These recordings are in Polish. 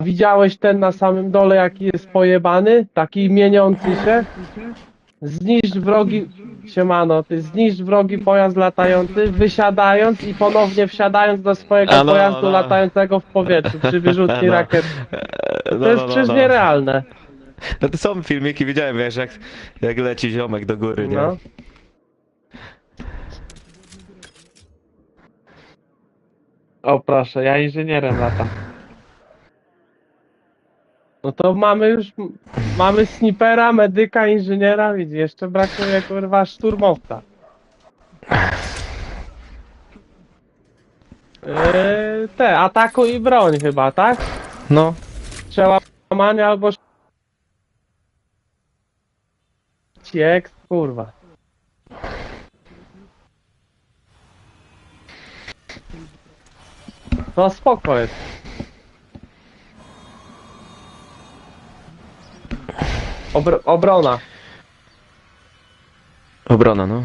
Widziałeś ten na samym dole, jaki jest pojebany? Taki mieniący się? Zniszcz wrogi... Siemano, ty zniszcz wrogi pojazd latający, wysiadając i ponownie wsiadając do swojego A no, pojazdu no. latającego w powietrzu przy wyrzutni No. rakiet. No, To jest no, przecież no. nierealne. No to są filmiki, widziałem, wiesz, jak, jak leci ziomek do góry, nie? No. O proszę, ja inżynierem latam. No to mamy już, mamy snipera, medyka, inżyniera, widzisz, jeszcze brakuje kurwa szturmowca. Yy, te, ataku i broń chyba, tak? No. Przełamanie albo... Ciek, kurwa. To spoko jest. Obr obrona. Obrona, no.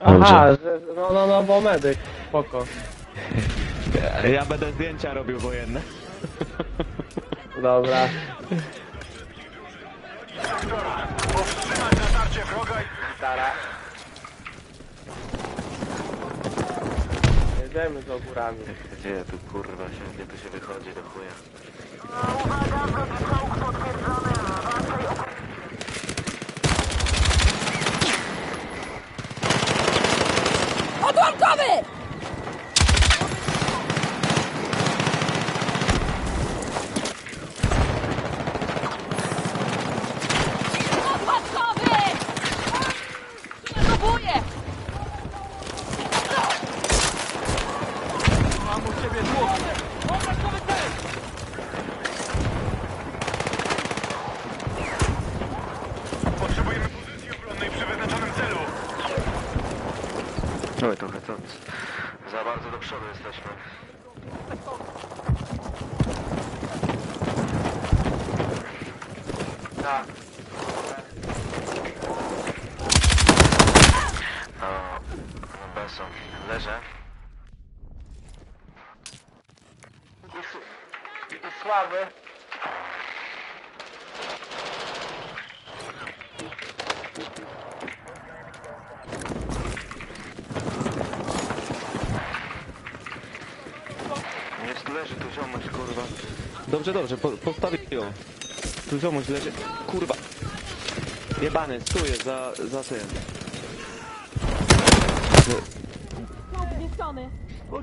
Aha, że, no, no, no, bo medyk. Spoko. Ja, ja będę zdjęcia robił wojenne. Dobra. Powstrzymać natarcie wroga i... Stara. Jedziemy do górami. Gdzie tu kurwa się, gdzie tu się wychodzi do chuja? Odłamkowy! Tak. No, Beso, leżę. I słaby. Jest, leży tu ziomuś, kurwa. Dobrze, dobrze, po, postawię ją. Tu ziomuś leży, kurwa. Jebany, tu jest za, za tym. Zniszczony. No,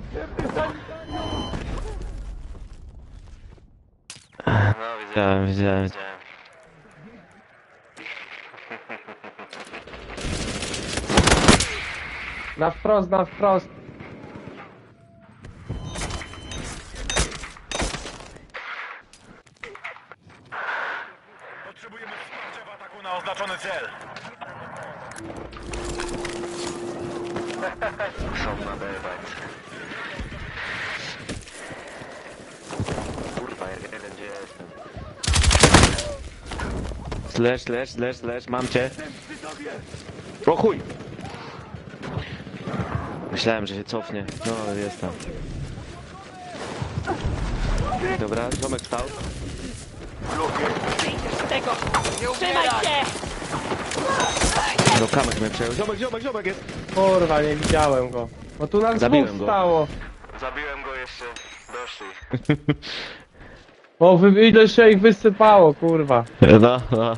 widziałem, widziałem, widziałem. Na wprost, na wprost. Potrzebujemy wsparcia w ataku na oznaczony cel. Są na dajbańce. Kurwa, jeden gdzie ja jestem. Leż, leż, leż, leż, mam cię. O chuj! Myślałem, że się cofnie. No, jest tam. Dobra, ziomek stał. Z tego! Trzymaj się! No, kamek mnie przejął. Ziomek, ziomek, ziomek jest! Kurwa, nie widziałem go. Bo tu nas Zabiłem dwóch go. stało. Zabiłem go jeszcze. Doszli. O, wy, ile się ich wysypało, kurwa. No, no.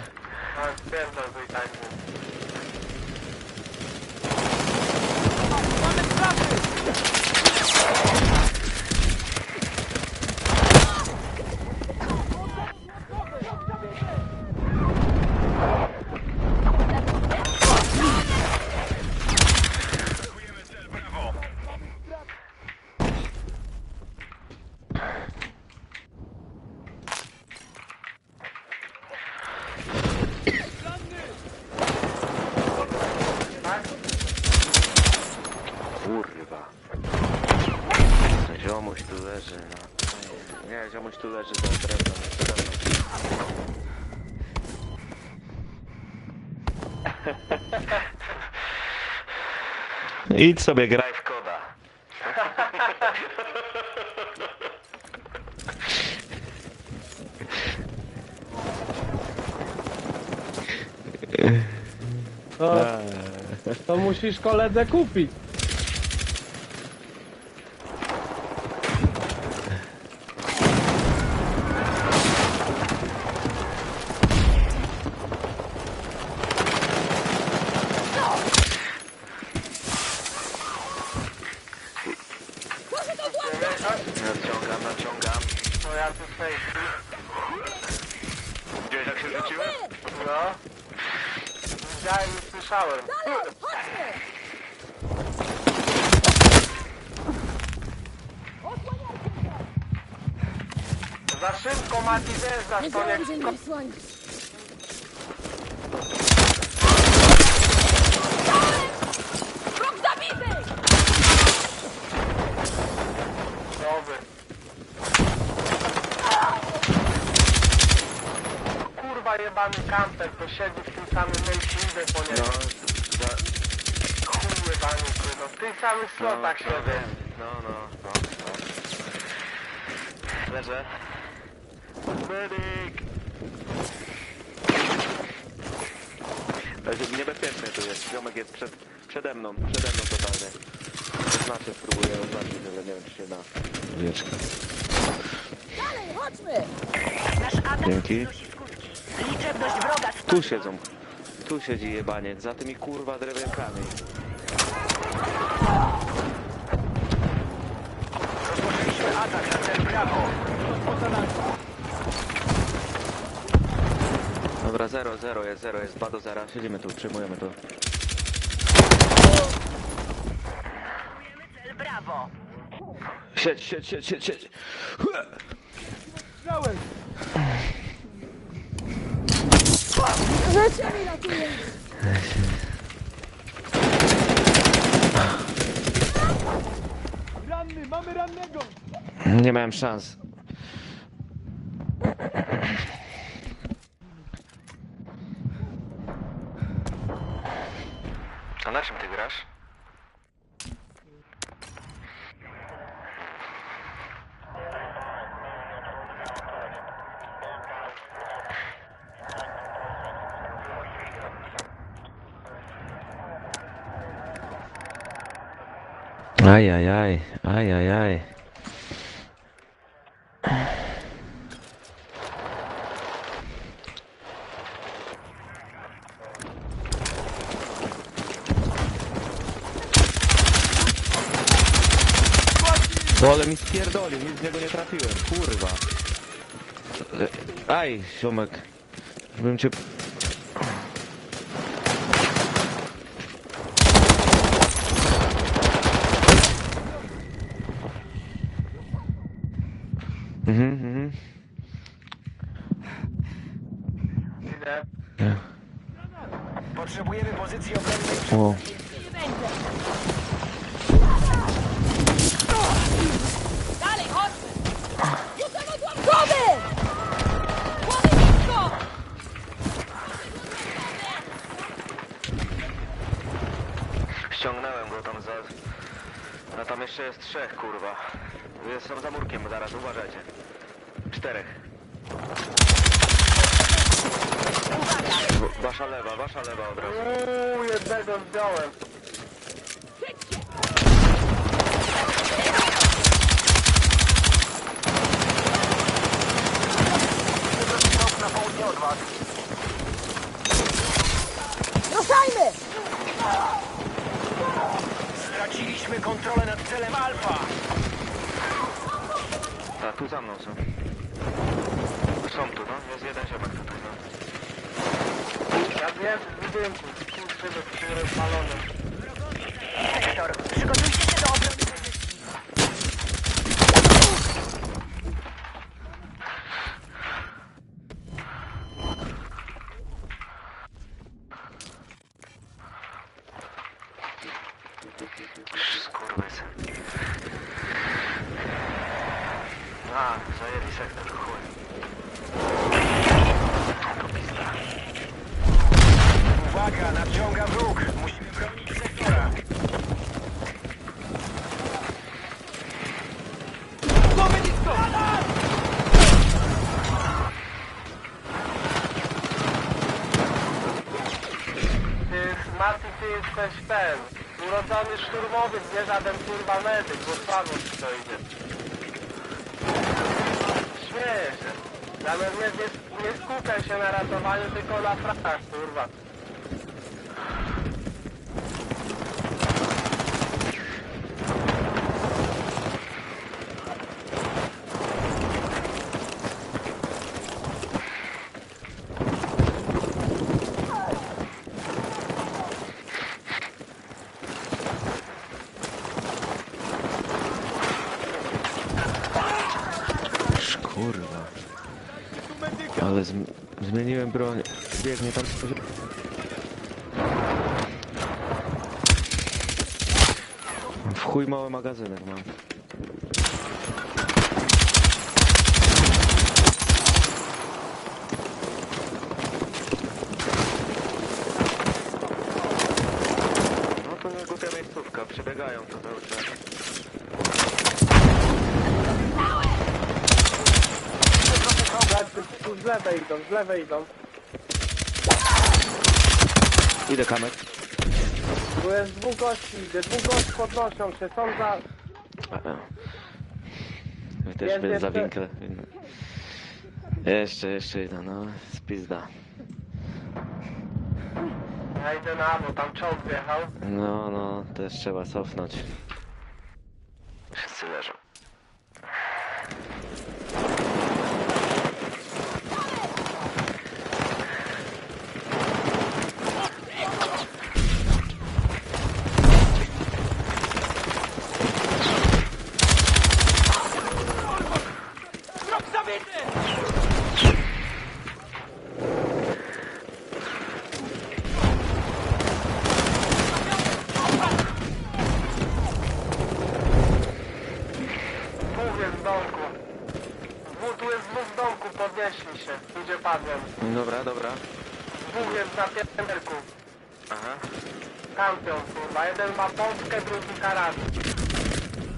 Nie, ziomuś tu leży za mną. Idź sobie graj w koda. To, to musisz koledze kupić. Naciągam, naciągam. No ja tu safety. Gdzieś jak się rzuciłem? No. Widziałem i słyszałem. Za szybko Mati zjeżdżasz, to nie... mnie wsłonić. Wróg jebany kamper, to siedzi w tym samym miejscu, idę po No, niego. za... Chuj jebany, kurwa, w tych samych slotach no, siedzę. No, no, no. no. Leżę. Medyk! Leży, niebezpieczny tu jest. Ziomek jest przed, przede mną, przede mną totalnie. Oznaczę, spróbuję oznaczyć, ale nie wiem czy się da. Wieczka. Dalej, chodźmy! Nasz atak Dzięki. Liczebność wroga spadła. Tu siedzą. Tu siedzi jebaniec, za tymi kurwa drewiankami. Rozpoczęliśmy atak na cel brawo. Dobra, 0, 0 jest, 0 jest, 2 do 0. Siedzimy tu, przyjmujemy to. Cel brawo. Siedź, siedź, siedź, siedź, siedź. Życie mi ratuje! Nie miałem szans. A na czym ty grasz? Aj, aj, aj, aj, aj, aj. Bo ale mi spierdolił, nic z niego nie trafiłem, kurwa. Aj, ziomek. Bym cię... jeszcze jest trzech, kurwa. Jest tam za murkiem, zaraz, uważajcie. Czterech. W wasza lewa, wasza lewa od razu. Uuu, jednego wziąłem. Ruszajmy! Straciliśmy kontrolę celem Alfa! A, tu za mną są. Są tu, no. Jest jeden ziomek tutaj, no. Ja wiem, w budynku. Kurczę, do tym rozwalonym. Sektor, przygotujcie A, zajęli sektor, chuj. To pizda. Uwaga, nadciąga wróg! Musimy bronić sektora! Mati, ty jesteś ten, urodzony szturmowiec, nie żaden kurwa medyk, bo słabo ci to idzie. Się. Nawet nie, nie, nie skupiaj się na ratowaniu, tylko na frach. Kurwa. Ale zm zmieniłem broń. Biegnie tam. W chuj mały magazynek mam. No to głupia miejscówka, przebiegają to cały czas. Z lewej idą, z lewej idą. Idę kamer. Tu jest dwóch gości, idzie, dwóch gości podnoszą się, są za... My też Jest jest za jeszcze- winklę. Jeszcze, jeszcze jeden, no. Spizda. Ja idę na bo tam czołg wjechał. No, no, też trzeba cofnąć. Wszyscy leżą. Dwóch jest w domku. Dwóch, tu jest dwóch w domku, podnieśli się. Idzie padłem. Dobra, dobra. Dwóch jest na pięterku. Aha. Kampion, kurwa. Jeden ma polskę, drugi karabin.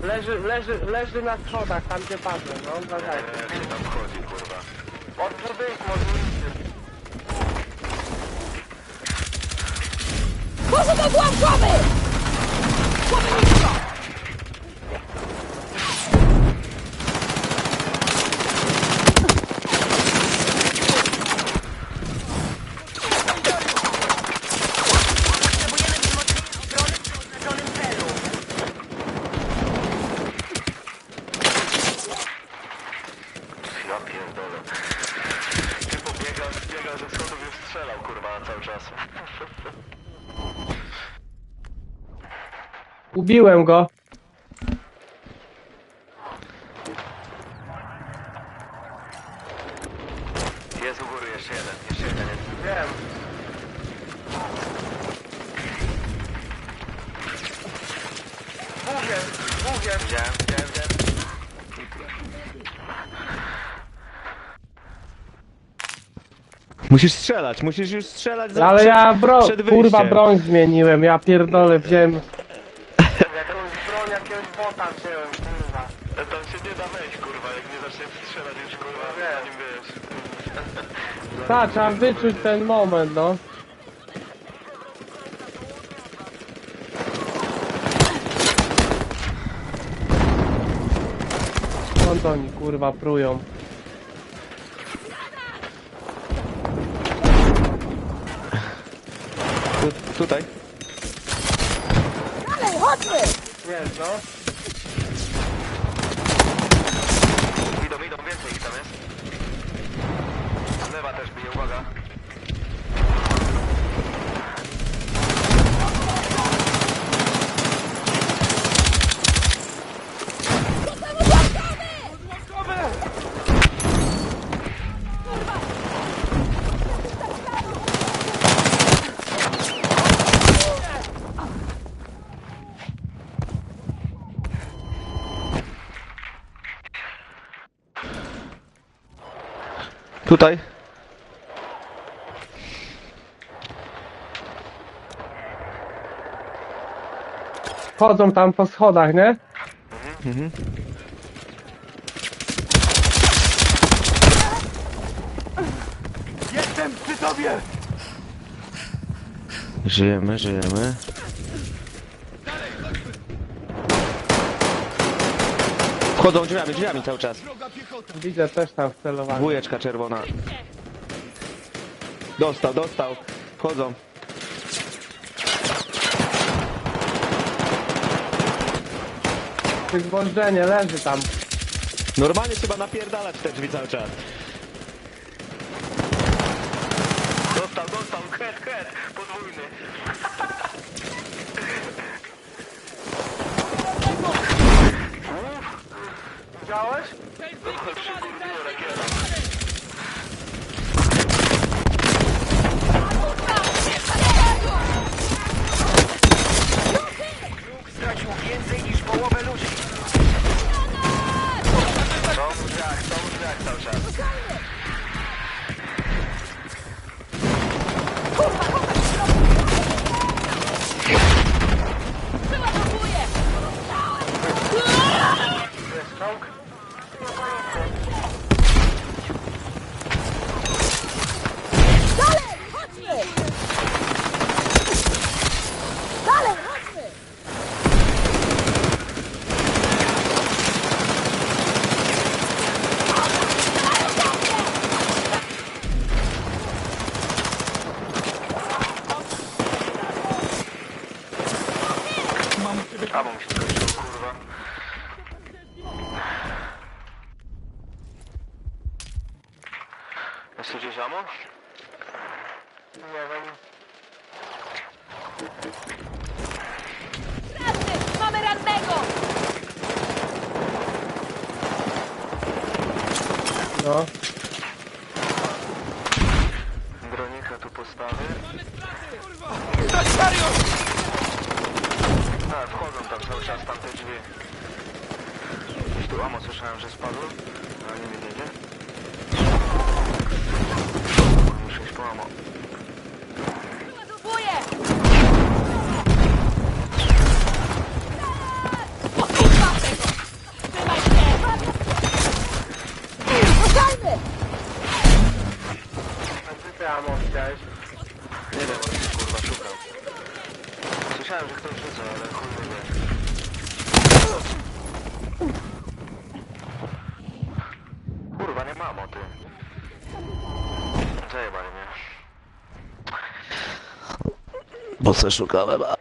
Leży, leży, leży na schodach, tam gdzie padłem, no, uważajcie. Jak się tam chodzi, kurwa. Od budynku, od ulicy. Poszedł odłamkowy! Głowy nisko! Potrzebujemy wzmocnienia obrony przy oznaczonym celu. Ja pierdolę. Ty pobiegał, biegał ze schodów już strzelał, kurwa, cały czas. Ubiłem go. Jest u góry jeszcze jeden, jeszcze jeden jest. Wiem. Dwóch jest, dwóch jest. Widziałem, widziałem, widziałem. Musisz strzelać, musisz już strzelać za Ale przed, ja bro, przed wyjściem. kurwa broń zmieniłem, ja pierdolę wziąłem. Jakąś broń, jakiegoś bota wziąłem, kurwa. Tam się nie da wejść, kurwa, jak nie zaczniesz strzelać już, kurwa, No wiem. zanim wiesz. Tak, trzeba wyczuć ten moment, no. Skąd oni kurwa prują? Tu, tutaj. Dalej, chodźmy! Jest, no. Idą, idą, więcej ich tam jest. Lewa też bije, uwaga. Tutaj. Chodzą tam po schodach, nie? Żyjemy, żyjemy. Wchodzą drzwiami, drzwiami cały czas. Widzę też tam wcelowanie. Dwójeczka czerwona. Dostał, dostał. Wchodzą. Wygwożdżenie leży tam. Normalnie trzeba napierdalać te drzwi cały czas. Dostał, dostał, head, head, podwójny. Widziałeś? Stracił więcej niż połowę ludzi. Są w drzwiach, są w drzwiach cały czas. Przeładowuję! Jest czołg. Dalej! Chodźmy! Dalej, chodźmy! Ammo mi się skończyło, kurwa. Jest tu gdzieś ammo? Nie wiem. Ranny! Mamy rannego! No. Dronika tu postawy. Tak, wchodzą tam cały czas tamte drzwi. Gdzieś tu amo słyszałem, że spadło, ale nie wiem gdzie. Muszę iść po amo. Przeładowuję! O kurwa! Trzymaj się! Ruszajmy! A ty amo widziałeś? Nie wiem, ale kurwa szukał. Słyszałem, że ktoś rzuca, ale chuj nie wie. Kurwa, nie mam o tym. Zajebali mnie. Bo se szukałem, a...